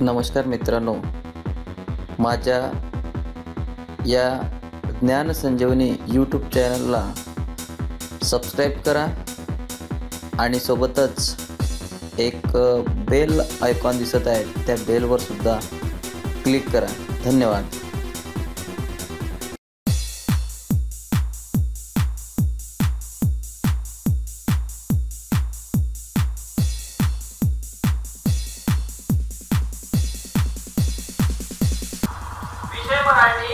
नमस्कार मित्रांनो. माझ्या या ज्ञान संजीवनी यूट्यूब चॅनलला सबस्क्राईब करा आणि सोबतच एक बेल आयकॉन दिसत आहे. त्या बेलवर सुद्धा क्लिक करा. धन्यवाद. behind me.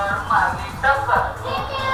Maldita